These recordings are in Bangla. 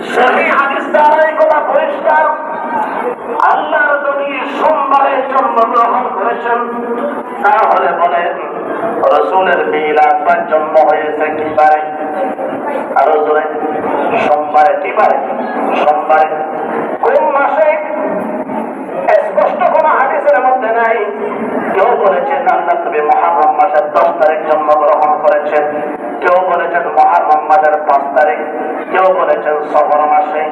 সহি কি সোমবারে কোন মাসে? স্পষ্ট কোন হাদিসের মধ্যে নাই। কেউ বলেছেন, আল্লাহ নবী মহারম মাসের দশ তারিখ জন্মগ্রহণ করেছেন। কেউ বলেছেন মহারম মাসের পাঁচ তারিখ, কেউ বলেছেন সফর মাসে,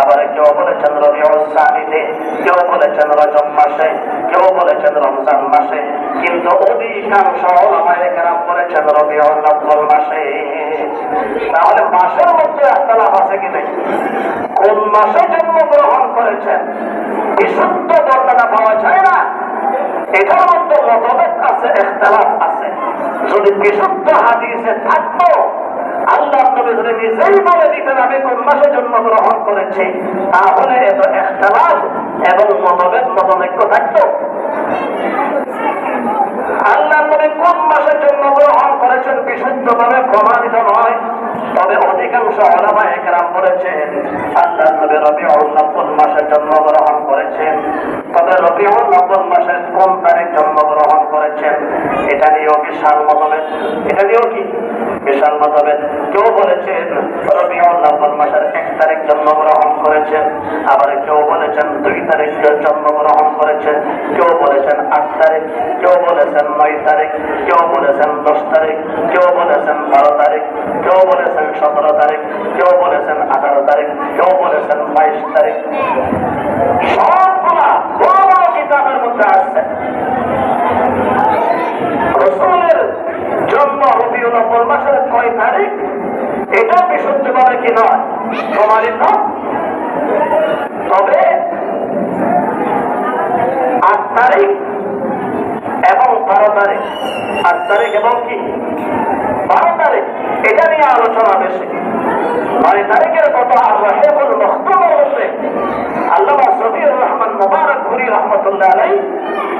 আবার কেউ বলেছেন রবিউল সানিতে, কেউ বলেছেন রজব মাসে, কেউ বলেছেন রমজান মাসে, কিন্তু অধিকাংশ আমাদের কেরাম বলেছেন রবিউল নব্বল মাসে। তাহলে মাসের মধ্যে আস্তালাম আছে কি নেই? কোন মাসে জন্মগ্রহণ করেছেন? বিশুদ্ধ বর্ণনা পাওয়া যায় না। এটার মধ্যে মতভেদ আছে, এখতলাফ আছে যদি বিশুদ্ধ হাদিসে থাকতো, আল্লাহ নবী নিজেই বলে দিতেন, আমি কোন মাসে জন্মগ্রহণ করেছি? তাহলে এত এখতলাফ এবং মতভেদ, মতনৈক্য থাকতো। আল্লাহ নবী কোন মাসে জন্মগ্রহণ করেছেন বিশুদ্ধভাবে প্রমাণিত নয়, তবে অধিকাংশ ওলামা একরাম বলেছেন, আল্লাহ নবী রবিউল নব্বল মাসে জন্মগ্রহণ করেছেন? তবে রবিউল নব্বল মাসের কোন তারিখ করেছেন এটা নিয়েও বিশাল মতভেদ। এটা নিয়েও কি? বিশাল মতভেদ। কেউ বলেছেন, রবিউল মাসের এক তারিখ জন্মগ্রহণ করেছেন। আবার কেউ বলেছেন, দুই তারিখ জন্মগ্রহণ করেছেন। কেউ বলেছেন, আট তারিখ। কেউ বলেছেন, নয় তারিখ। কেউ বলেছেন, দশ তারিখ। কেউ বলেছেন, বারো তারিখ। কেউ বলেছেন, সতেরো তারিখ। কেউ বলেছেন, আঠারো তারিখ। কেউ বলেছেন, বাইশ তারিখ। সবগুলা বড় বড় কিতাবের মধ্যে আসছে। রসুলের জন্ম রবিউল আব্বাল মাসের কয় তারিখ, এটা বিশুদ্ধভাবে কি নয়? প্রমাণিত? তবে আট তারিখ এবং বারো তারিখ। আট তারিখ এবং কি? বারো তারিখ। এটা নিয়ে আলোচনা বেশি। নয় তারিখের কত আর রহেবুল মখতুম হচ্ছে আল্লাহ সফিউর রহমান মুবারক ঘুরি রহমতুল্লাহ আলাই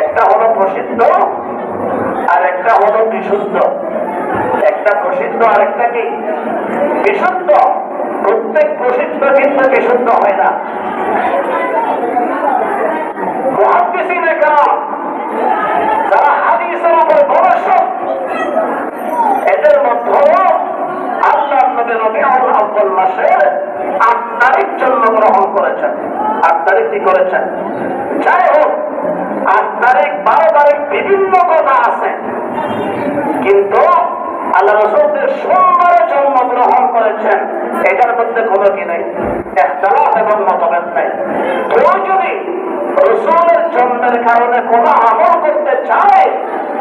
একটা হলো প্রসিদ্ধ আর একটা হলো বিশুদ্ধ। একটা প্রসিদ্ধ আর একটা কি? বিশুদ্ধ। প্রত্যেক প্রসিদ্ধ কিন্তু বিশুদ্ধ হয় না। যারা হাদিসের উপর এদের মধ্যে আল্লাহ নবী রবিউল আব্বাল মাসের আট তারিখ জন্মগ্রহণ করেছেন। আট তারিখ কি করেছেন যাই হোক আট তারিখ বারো তারিখ বিভিন্ন কথা আছে কিন্তু আল্লাহ রসুলদের সোমবারে জন্মগ্রহণ করেছেন। এটার মধ্যে কোনো কি নেই? একতলাফ এবং মতভেদ নেই। কেউ যদি রসুলের জন্মের কারণে কোনো আমল করতে চায়,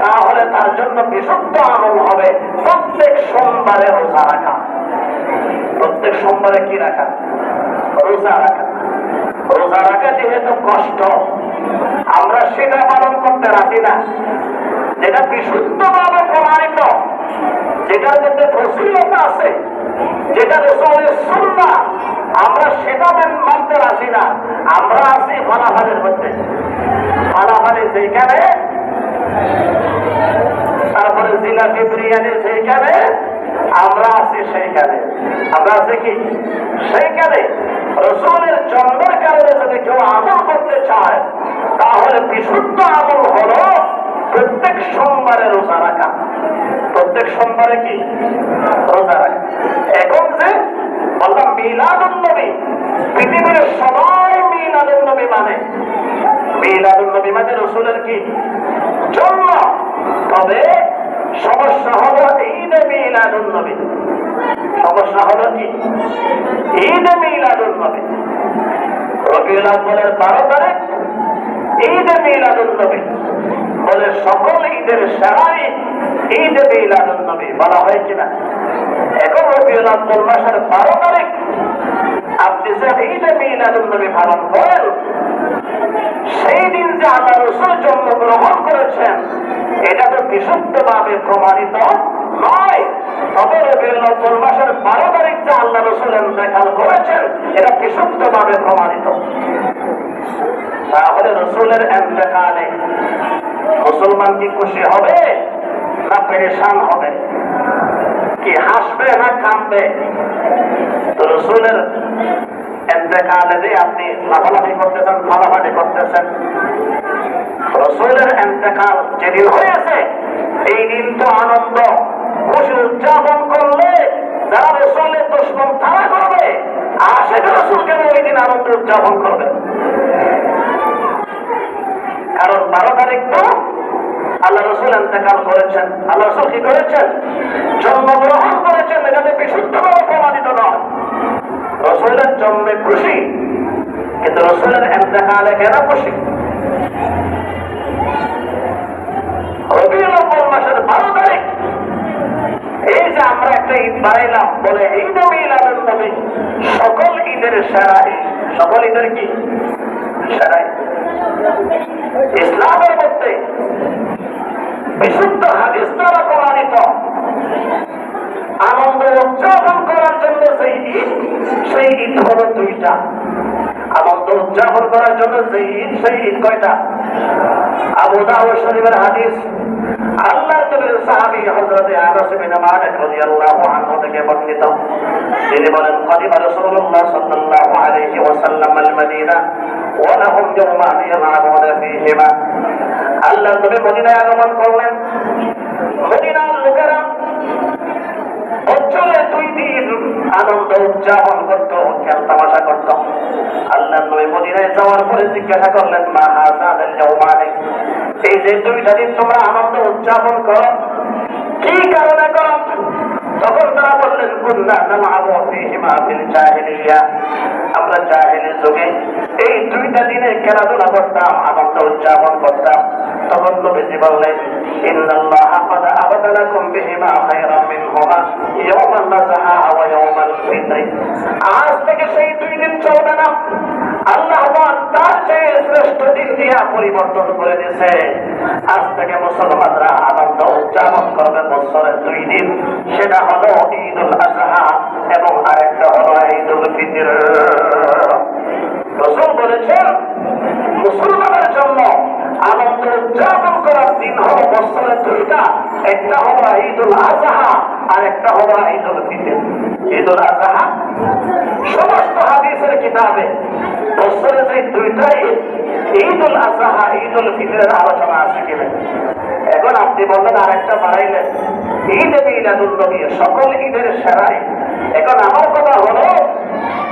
তাহলে তার জন্য বিশুদ্ধ আমল হবে প্রত্যেক সোমবারে রোজা রাখা। প্রত্যেক সোমবারে কি রাখা? রোজা রাখা। রোজা রাখা যেহেতু কষ্ট, আমরা সেটা পালন করতে রাজি না। যেটা প্রমাণিত যেটার মধ্যে ফসিলতা আছে, যেটা রসুলের সুন্না, আমরা সেটা মানতে রাজি না। আমরা আছি ফলাফলের মধ্যে। ফলাফলে যেখানে, তারপরে জিলাপি বিরিয়ানি সেইখানে আমরা আছি সেইখানে। আমরা আছি কি? সেইখানে। রসুলের জন্মের কারণে যদি কেউ আমল করতে চায়, তাহলে বিশুদ্ধ আমল হলো প্রত্যেক সোমবারে রোজা রাখা। প্রত্যেক সোমবারে কি? রোজা রাখা। এখন যে বললাম মিলাদুল নবী, পৃথিবীর সবাই মিলাদুল নবী মানে। মিলাদুল নবী মানে রসুলের কি? জন্ম তবে সমস্যা হলো ঈদ মিলাদুল নবী। সমস্যা হলো কি? ঈদ মিলাদুল নবী। রবিউল আব্বালের বারো তারিখ, ঈদ মিলাদুল নবী। বলে সকল ঈদের সেরা ঈদ ঈদ মিলাদুল নবী, বলা হয় কিনা এখন রবিউল আব্দুল মাসের বারো তারিখ। আপনি যে ঈদে মিলাদুল নবী পালন করেন, সেই দিন যে আল্লাহ রসুল জন্মগ্রহণ করেছেন, এটা তো বিশুদ্ধভাবে প্রমাণিত নয়। তবে রবিউল মাসের বারো তারিখ যে আল্লাহ রসুল ইন্তেকাল করেছেন, এটা বিশুদ্ধভাবে প্রমাণিত। তাহলে রসুলের এন্তেকালে মুসলমান কি খুশি হবে? না পেরেশান হবে। কি হাসবে না কাঁদবে? তো রসুলের আপনি লাফালাফি করতেছেন করতেছেন, রসুলের যেদিন হয়েছে, এই দিন তো আনন্দ। খুশি উদযাপন করলে রসুলের দুশ্মন করবে, আর সেটা রসুল কেন ওই দিন আনন্দ উদযাপন করবে। কারণ বারো তারিখ তো আল্লাহ রসুল এন্তেকাল করেছেন। আল্লাহ রসুল কি করেছেন? জন্মগ্রহণ করেছেন, এটাতে বিশুদ্ধভাবে প্রমাণিত নয়। রসুলের জন্মে খুশি, কিন্তু রসুলের এন্তেকালে কেন খুশি। ইসলামের মধ্যে বিশুদ্ধ হাদিস দ্বারা প্রমাণিত। আনন্দ উদযাপন করার জন্য সেই ঈদ সেই ঈদ হলো দুইটা। আনন্দ উদযাপন করার জন্য সেই ঈদ সেই ঈদ কয়টা? আবু দাউদ শরীফের হাদিস। আল্লাহ নবীর সাহাবী হযরত আনাস মালিক রাদিয়াল্লাহু আনহু থেকে বর্ণিত। তিনি বলেন, কদিমা রাসূলুল্লাহ সাল্লাল্লাহু আলাইহি ওয়াসাল্লাম আল মদিনা ওয়া লাহুম ইয়াওমান আল্লাহ মদিনায় আগমন করলেন। মদিনার লোকেরা দুই দিন আনন্দ উদযাপন খেল তামাশা করত। আল্লাহ নবী মদিনায় যাওয়ার পরে জিজ্ঞাসা করলেন, মা জৌমানে এই যে দুইটা দিন তোমরা আনন্দ উদযাপন করো, কি কারণে করো? তখন তারা বললেন, কুন্না নামাবু ফীহিমা ফিল জাহিলিয়া। আমরা জাহিলি যুগে এই দুইটা দিনে খেলাধুলা করতাম, আনন্দ উদযাপন করতাম। তখন নবীজি বললেন ইন্নাল্লাহা قد أبدلكم بهما خيرا منهما يوم النزهة ويوم الفطر আজ থেকে সেই দুই দিন চলবে না আল্লাহ পাক তার চেয়ে শ্রেষ্ঠ দিন দিয়া পরিবর্তন করে দিয়েছে আজ থেকে মুসলমানরা আনন্দ উদযাপন করবে বছরের দুই দিন সেটা হলো ঈদ উল আজহা এবং আরেকটা হলো ঈদ উল ফিতর রসুল বলেছেন মুসলমানের জন্য আনন্দ উদযাপন করার দিন হলো বছরের দুইটা। একটা হলো ঈদুল আজহা আর একটা হলো ঈদুল ফিতর। ঈদুল আজহা সমস্ত হাদিসের কিতাবে বছরে যে দুইটা ঈদ ঈদুল আজহা, ঈদুল ফিতরের আলোচনা আছে কিনা। এখন আপনি বললেন আরেকটা বাড়াইলেন। ঈদ মিলাদুল নবী, সকল ঈদের সেরা ঈদ। এখন আমার কথা হলো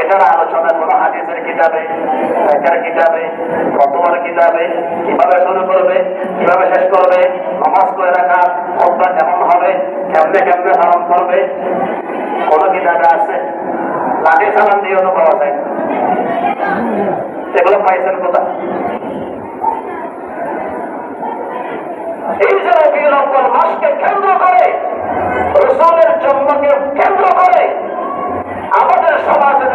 এটার আলোচনা হাদিসের কিতাবে কিতাবে কিতাবে, কীভাবে শুরু করবে, কীভাবে শেষ করবে, নমাজ করে রাখা কেমন হবে, কেমনে কেমনে করবে কিতাবে আছে? লাঠি সালাম এগুলো পাইছেন কোথায়? এই করে কেন্দ্র করে, আমাদের সমাজে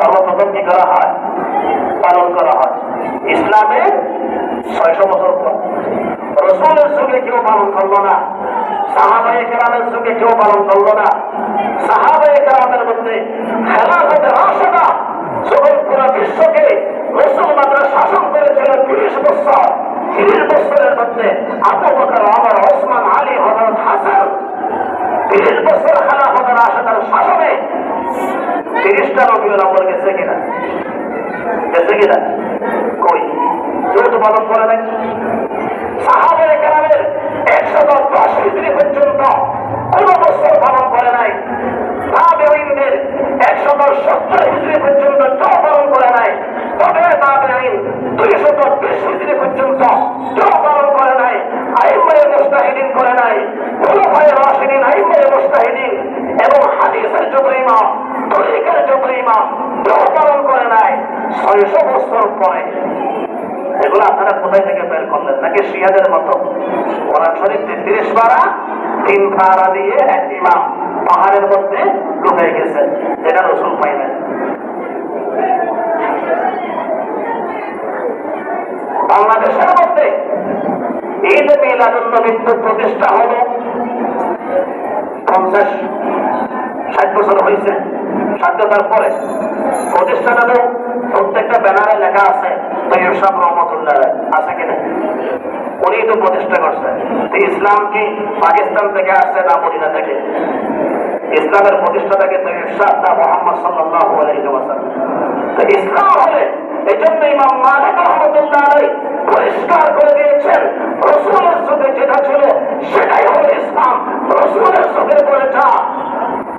সর্বপ্রথম করা হয়, পালন করা হয়। ইসলামে ছয়শো বছর পর। রসুলের যুগে কেউ পালন করল না সাহাবাই যুগে কেউ পালন করল না। সাহাবাই মধ্যে খেলাফতে যখন পুরো বিশ্বকে মুসলমানরা শাসন করেছিল তিরিশ বছর, তিরিশ বছরের মধ্যে আবু আমার ওসমান, আলী হজরত হাসান, তিরিশ বছর খেলাফতের আসাদার শাসনে তিরিশটা রবিউল নম্বর গেছে কিনা? গেছে কিনা? কই? তো পালন করে নাই সাহাবের কেরামের একশত দশ হিজড়ি পর্যন্ত কোন বছর পালন করে নাই। তাবেঈনদের একশত সত্তর পর্যন্ত কেউ পালন করে নাই আইম্মায়ে মুস্তাহিদিন করে নাই খুলফায়ে রাশিদিন আইম্মায়ে মুস্তাহিদিন এবং হাদিসের যুগ ইমাম তরিকের যুগ ইমাম কেউ পালন করে নাই ছয়শো বছর পরে এগুলো আপনারা কোথায় থেকে বের করলেন? নাকি শিয়াদের মতো? কোরআন শরীফ তেত্রিশ পারা তিন পারা দিয়ে এক ইমাম পাহাড়ের মধ্যে ঢুকে গেছেন। যেটা রসুল পাইলেন। বাংলাদেশের মধ্যে ঈদ মিলাদুল নবীর প্রতিষ্ঠা হলো পঞ্চাশ, ষাট বছর হয়েছে। স্বাধীনতার পরে প্রতিষ্ঠানেরও প্রত্যেকটা ব্যানারে লেখা আছে সাহেব রহমতুল্লাহ আছে কিনা? উনি তো প্রতিষ্ঠা ইসলাম কি পাকিস্তান থেকে আসছে না মদিনা থেকে? ইসলামের সাহেব না মোহাম্মদ সাল্লাহ ইসলাম এই জন্য ইমাম মালিক রহমতুল্লাহ পরিষ্কার করে দিয়েছেন, রসুলের যেটা ছিল সেটাই হলো ইসলাম। রসুলের যুগে বলেটা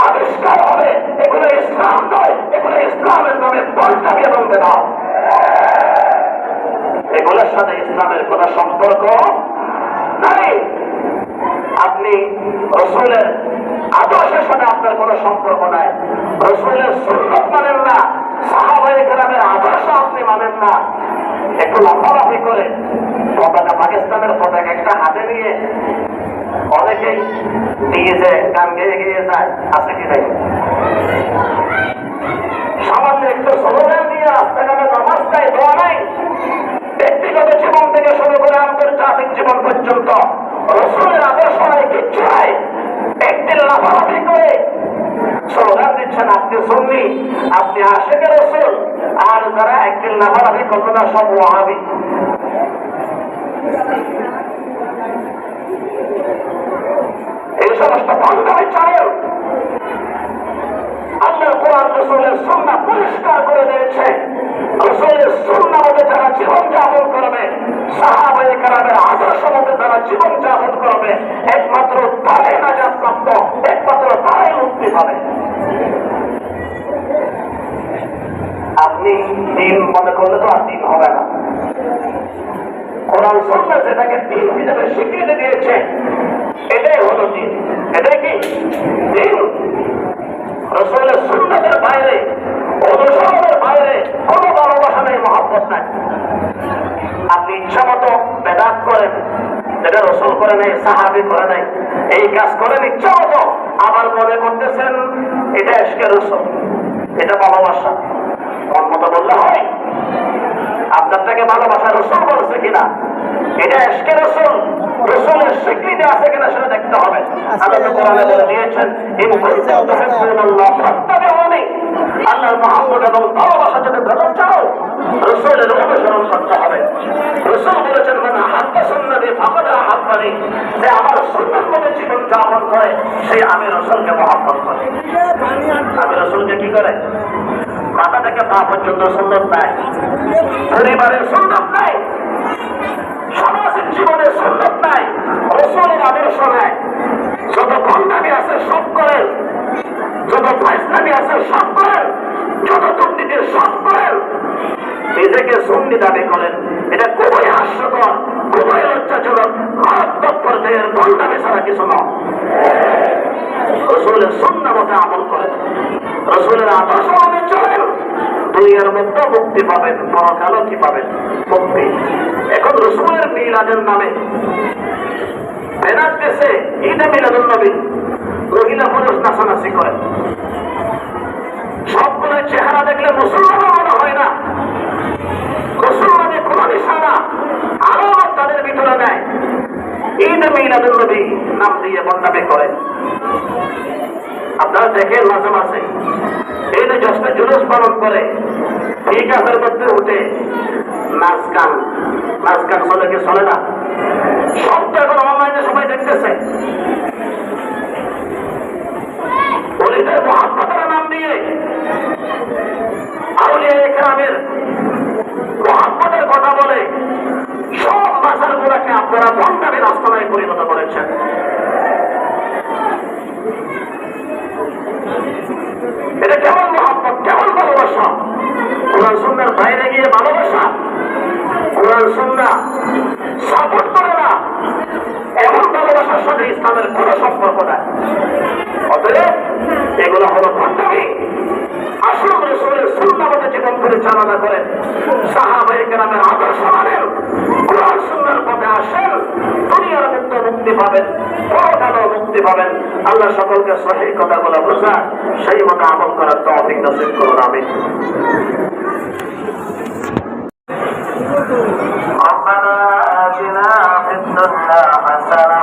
আবিষ্কার হবে। এগুলো ইসলাম নয়, এগুলো ইসলামের নামে পল্টাবি এবং বেদাও এগুলোর সাথে ইসলামের কোন সম্পর্ক নাই। আপনি রসুলের আদর্শের সাথে আপনার কোনো সম্পর্ক নাই। রসুলের সুন্নত মানেন না সাহাবাই গ্রামের আদর্শ আপনি মানেন না। একটু লাফালাফি করে পতাকা, পাকিস্তানের পতাকা একটা হাতে নিয়ে অনেকেই যে গান গেয়ে গিয়ে যায়, আছে কি নাই? সামান্য একটু স্লোগান দিয়ে রাস্তাঘাটে নামাজ দেয় দোয়া নাই। ব্যক্তিগত জীবন থেকে শুরু করে আন্তর্জাতিক জীবন পর্যন্ত রসুলের আদর্শ নাই, কিচ্ছু নাই। একদিন লাফালাফি করে স্লোগান দিচ্ছেন আপনি সুন্নি, আপনি আশেকে রসুল, আর যারা একদিন লাফালাফি করল না, সব ওয়াহাবি। সমস্ত বান্ধবী চালের আল্লাহ কোরআন রসুলের সন্না পরিষ্কার করে দিয়েছে রসুলের সন্না মতে যারা জীবন যাপন করবে সাহাবাই কারামের আদর্শ মতে যারা জীবন যাপন করবে একমাত্র তারাই নাজাত প্রাপ্ত একমাত্র তারাই মুক্তি পাবে আপনি দিন মনে করলে তো আর দিন হবে না। কোরআন সন্না যেটাকে দিন হিসেবে স্বীকৃতি দিয়েছে এটাই হলো দিন। এটাই কি? দিন? বাইরে, অনুসরণের বাইরে কোনো ভালোবাসা নেই, মহাব্বত নাই। আপনি ইচ্ছা মতো বেদাত করেন, যেটা রসুল করে নেই, সাহাবি করে নাই, এই কাজ করেন ইচ্ছা মতো। আবার মনে করতেছেন, এটা এসকে রসুল, এটা ভালোবাসা। মন মতো বললে হয়। আপনারটাকে ভালোবাসা রসুল বলছে কিনা? এটা এসকে রসুল। রসুলের স্বীকৃতি আছে কিনা সেটা দেখতে হবে। আল্লাহ তো কোরআনে বলে দিয়েছেন ইন কুনতুম তুহিব্বুনাল্লাহ ফাত্তাবিউনি আল্লাহর মহব্বত এবং ভালোবাসা যদি পেতে চাও রসুলের অনুসরণ করতে হবে। রসুল বলেছেন মানে হাত্তা সুন্নতি ফাকাদ আহাব্বানি। যে আমার সুন্নাত মতো জীবন যাপন করে সে আমি রসুলকে মহব্বত করে। আমি রসুলকে কি করে? মাথা থেকে পা পর্যন্ত সুন্নত নাই। পরিবারের সুন্নত নাই। সামাজিক জীবনের সুন্নত নাই, রসুলের আদর্শ নাই। যত কন্যামি আছে সব করেন, যত ফাইসলামি আছে সব করেন, যত দুর্নীতি সব করেন। নিজেকে সুন্নি দাবি করেন। এটা খুবই হাস্যকর, খুবই লজ্জাজনক মারাত্মক পর্যায়ের কন্যামি ছাড়া কিছু নয়। রসুলের সন্না মতে আমল করেন। রসুলের আদর্শ চলেন দুনিয়ার মধ্যে মুক্তি পাবেন পরকালও কি পাবেন? মুক্তি। এখন রসুলের মিলাদের নামে। বেনার দেশে ঈদে মিলাদুল নবী। মহিলা পুরুষ নাচানাচি করে। সবগুলো চেহারা দেখলে মুসলমান মনে হয় না। মুসলমানে কোন নিশানা আরও তাদের ভিতরে নেয়। ঈদ মিলাদুল নবী নাম দিয়ে বন্দাবে করে। আপনারা দেখেন মাঝে মাঝে, এই যে জশ্নে জুলুস পালন করে ঠিক কাজের মধ্যে উঠে। নাচ গান নাচ গান চলে না? সব তো এখন অনলাইনে সবাই দেখতেছে। গ্রামের আদর্শ মানেন কোরআন সুন্নার পথে আসেন দুনিয়ার মুক্ত মুক্তি পাবেন পরকালও মুক্তি পাবেন আল্লাহ সকলকে সঠিক কথাগুলো বোঝা সেই মতো আমল করার তো অভিজ্ঞ করুন আমি ربنا آتنا في الدنيا حسنة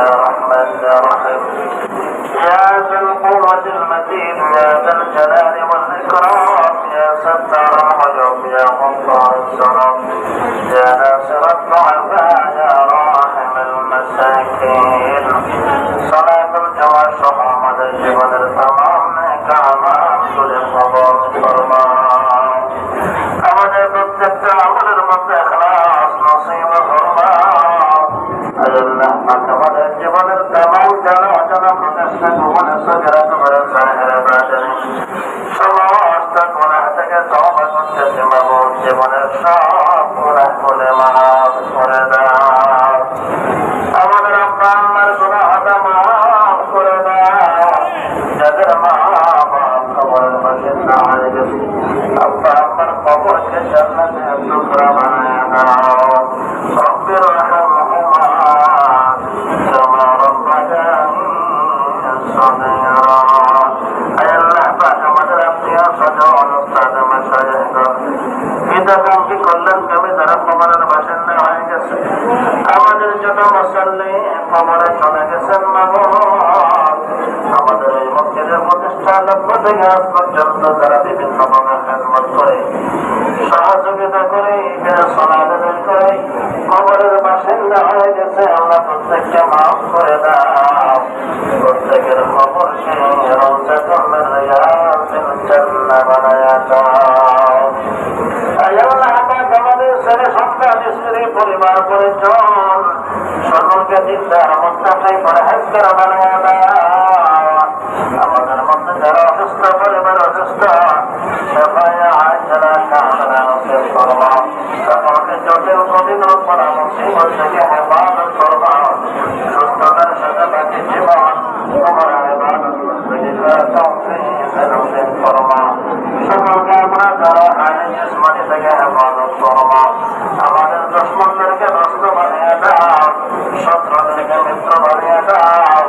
الحاكمين يا رحمن يا ذا القوة المتين يا ذا الجلال والإكرام يا ستار العيوب يا غفار الذنوب يا ناصر الضعفاء يا راحم المساكين صلاة الجواش محمد الجبل সমস্ত গুণা থেকে মাবুদ জীবনের সব গুণা বলে মাফ সহযোগিতা করে সনাতন করে, কবরের বাসিন্দা হয়ে গেছে, আল্লাহ প্রত্যেককে মাফ করে দাও। প্রত্যেকের খবরকে রওজাতুল রিয়াজিল আমাদের মধ্যে যারা অসুস্থ পরিবার অসুস্থ জটিল কঠিন পরামর্শ থেকে হেফাজত করবা সুস্থতার সাথে বাকি জীবন তোমার হেফাজত তৌফিক করবা সকলকে আমরা যারা আইন জিসমানি থেকে হেফাজত করবা আমাদের দুশ্মনদেরকে নষ্ট বানিয়ে দাও শত্রুদেরকে মিত্র বানিয়ে দাও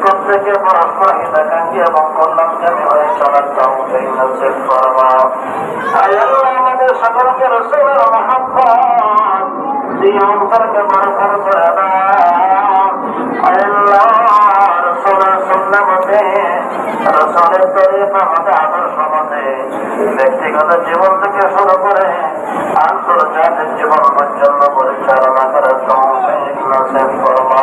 প্রত্যেকে পরস্পর হিতাকাঙ্ক্ষী এবং কল্যাণকামী হয়ে চলার তৌফিক ব্যক্তিগত জীবন থেকে শুরু করে আন্তর্জাতিক জীবন পর্যন্ত পরিচালনা করার করবা।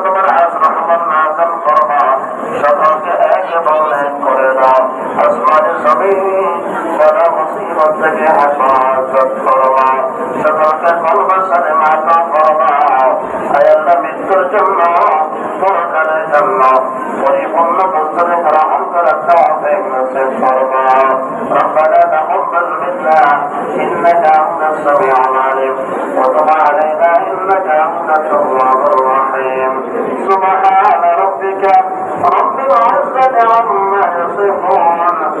থেকে হেফাজত করবা সকলকে কলবা সাথে মাতা করবা আয় আল্লাহ মৃত্যুর জন্য পরকালের জন্য পরিপূর্ণ প্রস্তুতি গ্রহণ করার তৌফিক নসিব করবা ربنا تقبل منا إنك أنت السميع العليم وتب علينا إنك أنت التواب الرحيم سبحان ربك رب العزة عما يصفون